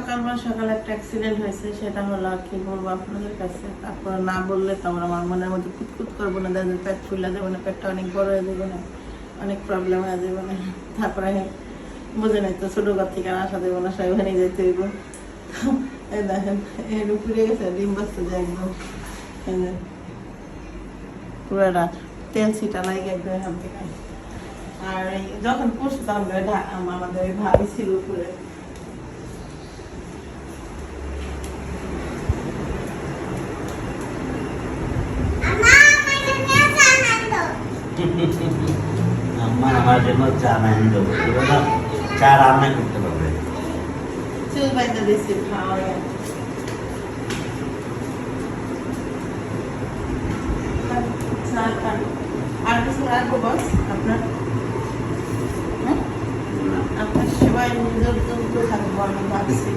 সকালবেলা সকালে একটা অ্যাক্সিডেন্ট হয়েছে, সেটা হলো কি বলব আপনাদের কাছে? তারপর না বললে তো আমার আমার মনের মধ্যে কুতকুত করব না দাদা পেট ফুলে যাবে না, পেটটা অনেক বড় হয়ে যাবে না, অনেক প্রবলেম হয়ে যাবে না। তারপরে বুঝে নাই তো ছোটো ঘর থেকে আসা দেবো না, সবাই ওখানে যেতে হইব। দেখেন, এর উপরে গেছে, ডিম বাচ্চা যায় একদম। যে পুরোটা তেল ছিটা লাগে একদম এখান থেকে। আর যখন পড়ছিলাম আমাদের ভাবি ছিল উপরে। আম্মা আমার জন্য চা বানিয়ে দেবো। চা রান্না করতে পারবে চুল বাইতে দিছি খাওয়া আর কিছু রাখব বস আপনার? হ্যাঁ? আপনার সেবায় নিজের জন্য থাকব আমি ভাবছি।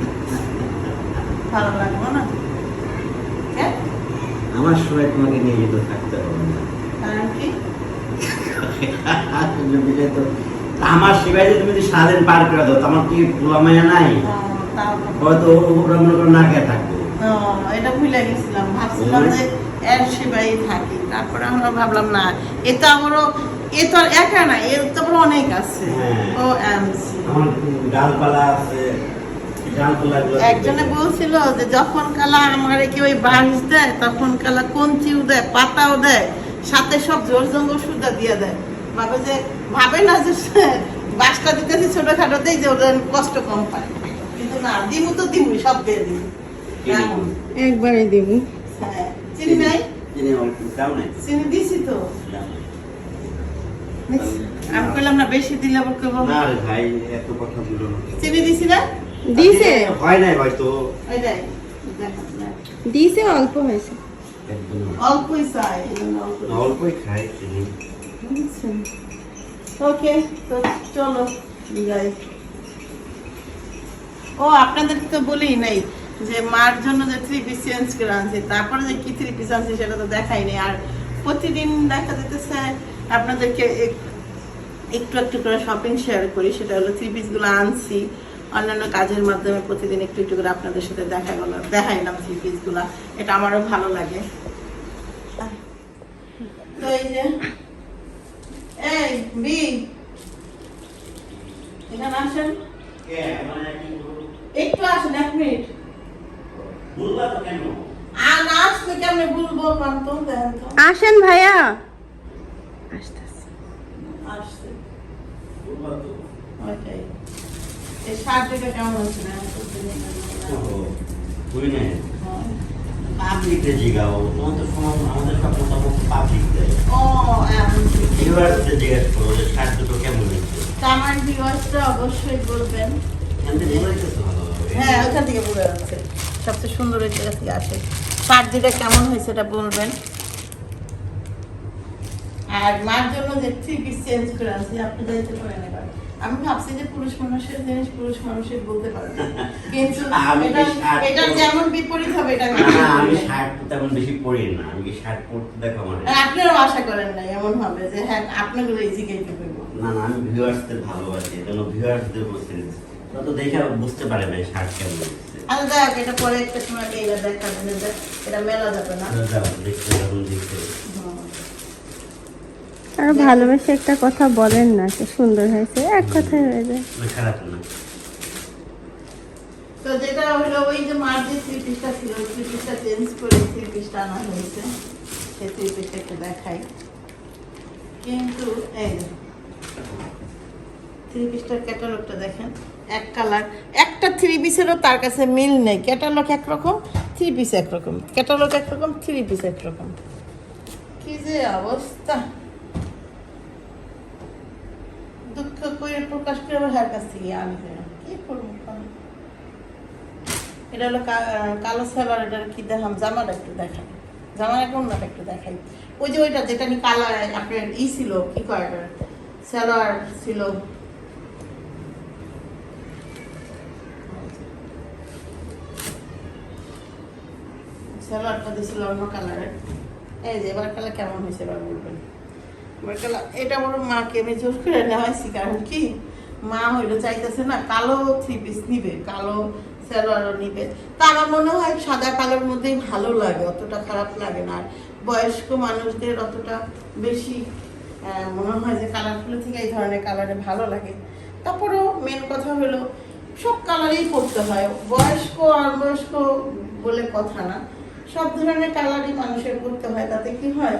ভালো লাগবো না? হ্যাঁ? আমার সময় তোমাকে নিয়ে যেতে থাকতে হবে না। কারণ কি? আমার সেবাই যে তুমি সারাদিন পার করে দাও আমার কি পোলা মায়া নাই? হয়তো ওরা মনে করো না খেয়ে থাকব। ও, এটা ভুলে গেছিলাম। ভাবছিলাম যে এর সেবাই থাকি। তারপরে আমরা ভাবলাম না এ তো আমারও এ তো আর একা না এর তো অনেক আছে। হ্যাঁ। ও এমসি আমার ডালপালা আছে? একজনে বলছিল যে যখন কালা আমার কেউ ওই বাঁশ দেয় তখন কালা কঞ্চিও দেয় পাতাও দেয়। সাথে সব জোর জঙ্গল সুদা দিয়ে দেয়। ভাবে যে ভাবে না যে বাঁশটা দিতেছি ছোটখাটো দেই যে ওদের কষ্ট কম পায়। কিন্তু না দিমু তো দিমু সব দিয়ে দিবি একবারে দিব হ্যাঁ। চিনি নাই? চিনি অল্প দাও নাই? চিনি দিছি তো। আমি কইলাম না বেশি দিলে আবার কইব না। রে ভাই এত কথা বলো না। চিনি দিছি না? দিছে? হয় নাই হয়তো। ওইটাই দিছে অল্প হয়েছে। অল্পই চাই এই জন্য অল্প দিছি। অল্পই খাই চিনি। ওকে তো চলো যাই ও আপনাদের তো নাই যে মার জন্য যে থ্রি পিস চেঞ্জ করে আনছি তারপরে যে কি থ্রি পিস আনছি সেটা তো দেখাই নেই। আর প্রতিদিন দেখা যেতেছে আপনাদেরকে এক- একটু একটু করে শপিং শেয়ার করি সেটা হলো থ্রি পিসগুলো আনছি। অন্যান্য কাজের মাধ্যমে প্রতিদিন একটু একটু করে আপনাদের সাথে দেখা গেল দেখাইলাম থ্রি পিসগুলো। এটা আমারও ভালো লাগে। তো এই যে এই বি এখানে আসেন। একটু আসেন এক মিনিট। আসেন ভাইয়া। আসতেছে। আসছে বলবা কেমন হচ্ছে না বুঝি না পাবলিককে জিগাও তোমার তো সমাজ আমাদের সব মোটামুটি পাবলিক দেয় ও এমন কি। ভিউয়ার্সকে জিজ্ঞেস করো যে শার্ট দুটো কেমন হয়েছে আমার ভিউয়ার্সরা অবশ্যই বলবেন হ্যাঁ ওইখান থেকে বোঝা যাচ্ছে সবচেয়ে সুন্দর ওই জায়গা থেকে আসে শার্ট দুটা কেমন হয়েছে এটা বলবেন আর মার জন্য যে থ্রি পিস চেঞ্জ করে আনছি আপনি যাইতে পারেন এবার আমি ভাবছি যে পুরুষ মানুষের জিনিস পুরুষ মানুষের বলতে পারবে কিন্তু এটা। যেমন বিপরীত হবে এটা আমি। শার্ট তেমন বেশি পরি না আমি কি শার্ট পরতে দেখো আমার আপনারাও আশা করেন না এমন হবে যে হ্যাঁ আপনাগুলো জিজ্ঞাসা করব না না আমি ভিউয়ার্সদের ভালোবাসি এজন্য ভিউয়ার্সদের বলছি তো দেখে বুঝতে পারে না শার্ট কেমন হয়েছে আচ্ছা দেখ এটা পরে একটা সময় এটা দেখাবেন এটা মেলা যাবে না দেখতে যখন দেখতে। আর ভালোবেসে একটা কথা বলেন না সে সুন্দর হয়েছে। এক কথায় হয়ে যায়। খারাপ না। তো যেটা হলো ওই যে মার যে থ্রি পিসটা ছিল থ্রি পিসটা চেঞ্জ করে থ্রি পিসটা আনা হয়েছে। সেই থ্রি পিসটা একটু দেখাই। কিন্তু এই থ্রি পিসটার ক্যাটালগটা দেখেন এক কালার একটা থ্রি পিসেরও তার কাছে মিল নেই। ক্যাটালগ একরকম থ্রি পিস একরকম। ক্যাটালগ একরকম থ্রি পিস একরকম। কি যে অবস্থা। দুঃখ করে প্রকাশ করে আবার হার কাছ থেকে আনতে কি করব এটা হলো কালো সালোয়ার এটার কি দেখাম? জামাটা একটু দেখাই। জামার এখন না একটু দেখাই। ওই যে ওইটা যেটা নি কালার আপনার ই ছিল, কি কয় এটা সালোয়ার ছিল। সালোয়ারটা দিয়েছিল অন্য কালারের। এই যে, এবার কালার কেমন হয়েছে এবার বলবেন? এটা বড় মাকে আমি জোর করে নেওয়াইছি কারণ কি, মা হইল চাইতেছে না, কালো থ্রি পিস নিবে, কালো সালোয়ারও নিবে। তা আমার মনে হয় সাদা কালোর মধ্যেই ভালো লাগে, অতটা খারাপ লাগে না। আর বয়স্ক মানুষদের অতটা বেশি মনে হয় যে কালারগুলো থেকে এই ধরনের কালারে ভালো লাগে। তারপরেও মেন কথা হলো, সব কালারেই পড়তে হয়। বয়স্ক আর বয়স্ক বলে কথা না। সব ধরনের কালারই মানুষের করতে হয়, তাতে কি হয়?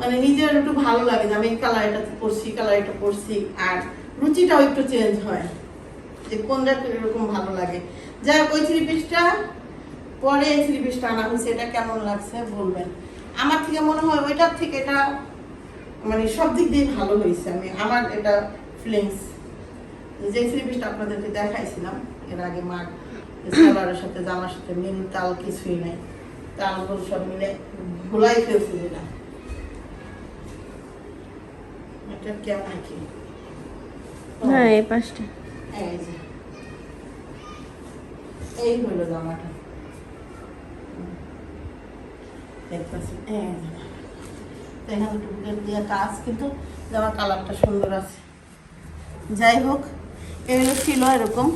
মানে নিজের একটু ভালো লাগে যে আমি কালার এটা পরছি কালার এটা পরছি, আর রুচিটাও একটু চেঞ্জ হয়, যে কোনটা এরকম ভালো লাগে। যাই হোক, ওই থ্রি পিসটা পরে এই থ্রি পিসটা আনা হয়েছে, এটা কেমন লাগছে বলবেন। আমার থেকে মনে হয় ওইটার থেকে এটা মানে সব দিক দিয়ে ভালো হয়েছে। আমি আমার এটা ফিলিংস যে থ্রি পিসটা আপনাদেরকে দেখাইছিলাম, এর আগে মার সালোয়ারের সাথে, জামার সাথে মিল তাল কিছুই নাই তালগুলো সব মিলে ভুলাই ফেলছে যেটা। কেমন এই পাশটা। এই যে। এই হলো জামাটা। দেখতেছেন এই এখানে একটু দিয়ে কাজ কিন্তু জামার কালারটা সুন্দর আছে। যাই হোক এগুলো ছিল এরকম।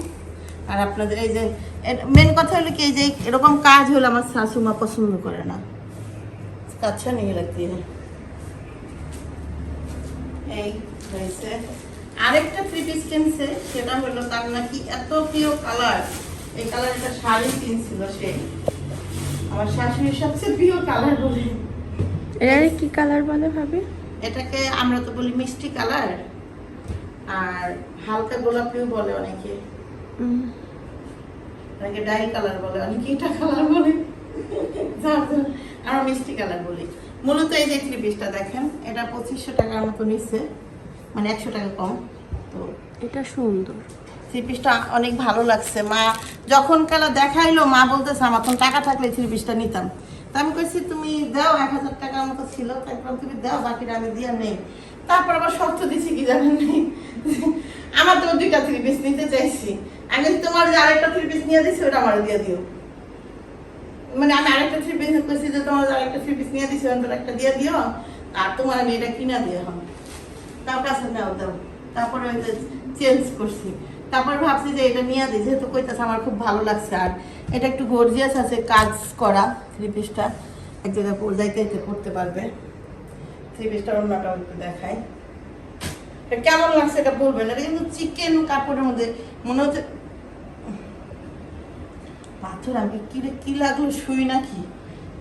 আর আপনাদের এই যে মেন কথা হলো কি এই যে এরকম কাজ হলো আমার শাশুমা পছন্দ করে না। আচ্ছা নিয়ে লাগতে এই হয়েছে। আরেকটা থ্রি পিস কিনছে সেটা হলো তার নাকি এত প্রিয় কালার এই কালারটা শাড়ি কিনছিল সে। আমার শাশুড়ির সবচেয়ে প্রিয় কালার বলে। এর কি কালার বলে ভাবি? এটাকে আমরা তো বলি মিষ্টি কালার আর হালকা গোলাপিও বলে অনেকে। অনেকে ডাই কালার বলে অনেকে এটা কালার বলে। আমরা মিষ্টি কালার বলি। মূলত এই যে থ্রি পিসটা দেখেন এটা পঁচিশশো টাকার মতো নিচ্ছে মানে একশো টাকা কম। তো এটা সুন্দর। থ্রি পিসটা অনেক ভালো লাগছে। মা যখন কালা দেখাইলো মা বলতেছে আমার তখন টাকা থাকলে থ্রি পিসটা নিতাম। তা আমি কইছি তুমি দাও এক হাজার টাকার মতো ছিল। তারপর তুমি দাও বাকিটা আমি দিয়ে নেই। তারপর আবার শর্ত দিছি কি জানেন নেই? আমার তো দুইটা থ্রি পিস নিতে চাইছি। আমি তোমার যে আরেকটা থ্রি পিস নিয়ে দিছি ওটা আমার দিয়ে দিও। মানে আমি আরেকটা থ্রি পিস কইছি যে তোমার আরেকটা থ্রি পিস নিয়ে দিছি অন্তর একটা দিয়ে দিও। আর তোমার আমি এটা কিনা দিয়ে হবে তার কাছে দাও দাও। তারপরে ওই যে চেঞ্জ করছি। তারপর ভাবছি যে এটা নিয়ে দিই, যেহেতু কইতাছে আমার খুব ভালো লাগছে। আর এটা একটু গর্জিয়াস আছে, কাজ করা থ্রি পিসটা এক জায়গায় যাইতে পড়তে পারবে। থ্রি পিসটা অন্যটা একটু দেখাই। এটা কেমন লাগছে এটা বলবেন এটা কিন্তু চিকেন কাপড়ের মধ্যে, মনে হচ্ছে পাথর, আমি কি কি লাগল শুই নাকি?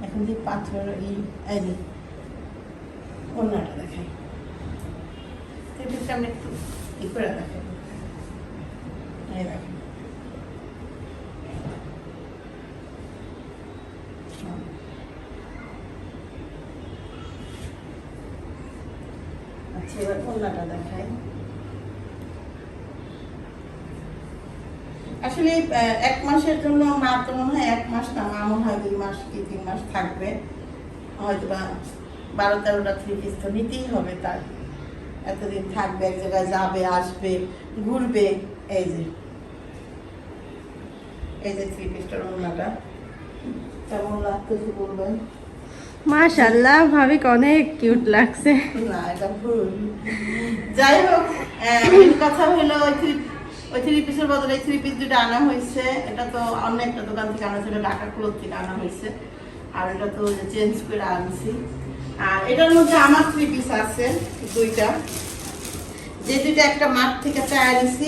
এখন যে পাথর, এই এই অন্যটা দেখাই। টেবিলটা আমি একটু ই করে রাখি আচ্ছা এবার অন্যটা দেখাই। আসলে এক মাসের জন্য মা তো মনে হয় এক মাস না মা মনে হয় দুই মাস কি তিন মাস থাকবে। হয়তো বা বারো তেরোটা থ্রি পিস তো নিতেই হবে তার। এতদিন থাকবে এক জায়গায় যাবে আসবে ঘুরবে এই যে। এই যে থ্রি পিসটার ওড়নাটা। কেমন লাগতেছে বলবেন? অনেক কিউট লাগছে। না এটা ভুল। যাই হোক কথা হলো ওই থ্রি পিসের বদলে থ্রি পিস দুটো আনা হয়েছে। এটা তো অন্য একটা দোকান থেকে আনা ছিল, ঢাকা ক্লোথ থেকে আনা হয়েছে। আর এটা তো চেঞ্জ করে আনছি। আর এটার মধ্যে আমার থ্রি পিস আছে, দুইটা। যে দুইটা একটা মাঠ থেকে চায় আনছি।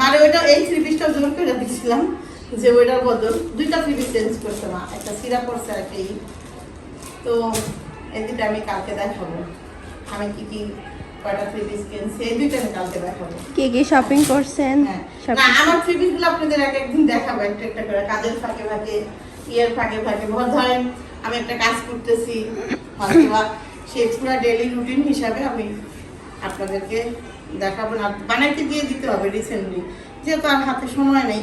মানে ওইটা, এই থ্রি পিসটা জোর করে দিয়েছিলাম যে ওইটার বদল। দুইটা থ্রি পিস চেঞ্জ করছে মা, একটা সিরা পড়ছে আর একটা তো এই দুইটা আমি কালকে দেখাবো। আমি কি কি কয়টা থ্রি পিস কিনছি? দুইটা আমি কালকে দেখাবো। কি কি শপিং করছেন? হ্যাঁ। না আমার থ্রি পিসগুলো আপনাদের এক একদিন দেখাবো একটা একটা করে। কাজের ফাঁকে ফাঁকে ইয়ের ফাঁকে ফাঁকে। ধর ধরেন আমি একটা কাজ করতেছি হয়তো বা সেই পুরো ডেলি রুটিন হিসাবে আমি আপনাদেরকে দেখাবো। না বানাইতে দিয়ে দিতে হবে রিসেন্টলি যেহেতু আর হাতে সময় নেই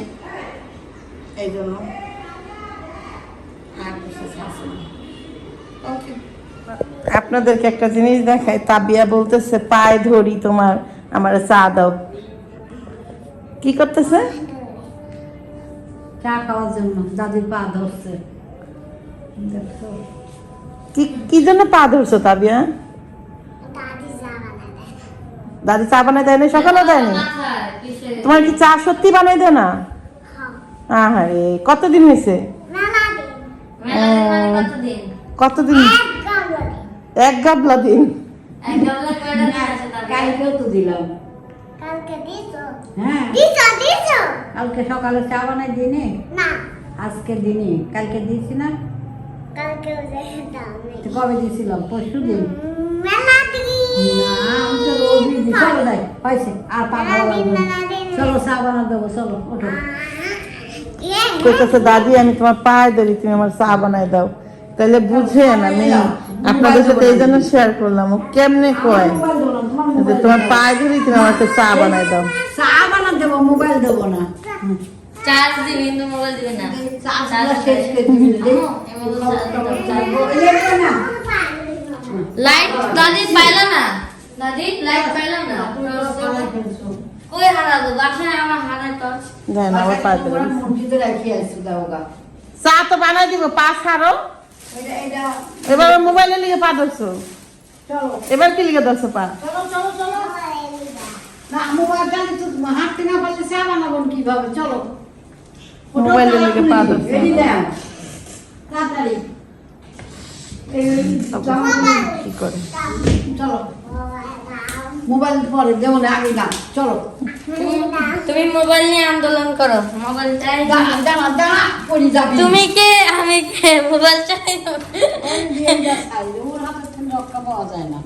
এই জন্য। আর কিছু ওকে আপনাদেরকে একটা জিনিস দেখাই। তাবিয়া বলতেছে পায়ে ধরি তোমার আমার চা দাও। কি করতেছে? চা খাওয়ার জন্য দাদির পা ধরছে। কি কি জন্য পা ধরছো তাবিয়া? দাদি চা বানাই দেয় না সকালে দেয় না? তোমার কি চা সত্যি বানাই দেয় না? আহারে কতদিন হয়েছে? মানে কতদিন? এক গাবলা দিন। এক গামলা কয়টা আছে কালকেও তো দিলাম। হ্যাঁ। কালকে সকালে চা বানাই দিনে আজকে দিনে কালকে দিয়েছি না? তো কবে দিয়েছিলাম? পরশু দিন। না না। দাদি আমি তোমার পায়ে ধরি তুমি আমার চা বানাই দাও। তাহলে বুঝেন আমি আপনাদের সাথে এই জন্য শেয়ার করলাম। ও কেমনে কয়? তোমার যে মোবাইল তোমার পায়ে ধরি তুমি আমাকে চা বানাই দাও। চা বানা দেবো মোবাইল দেবো না। চার্জ দিবি কিন্তু মোবাইল দিবি না। শেষ করে দিবি লাইট দাদি পাইলা না? দাদি লাইট কই হারালো বাসায় আমার হারাই তো। আবার চা তো বানাই দিব পা ছাড়ো। এটা এটা এবার মোবাইলে লিখে পা ধরছো? এবার কি লিখে ধরছো পা? চলো চলো চলো। না হাঁটতে পারলে চা বানাবো কীভাবে? চলো। মোবাইলে দিকে পা ধরছে। তাড়াতাড়ি। কি করে? চলো। মোবাইল পরে দেবো না আগে গান চলো। তুমি মোবাইল নিয়ে আন্দোলন করো মোবাইল চাই তুমি কে? আমি কে? মোবাইল চাই ওর হাতের থেকে রক্ষা পাওয়া যায় না।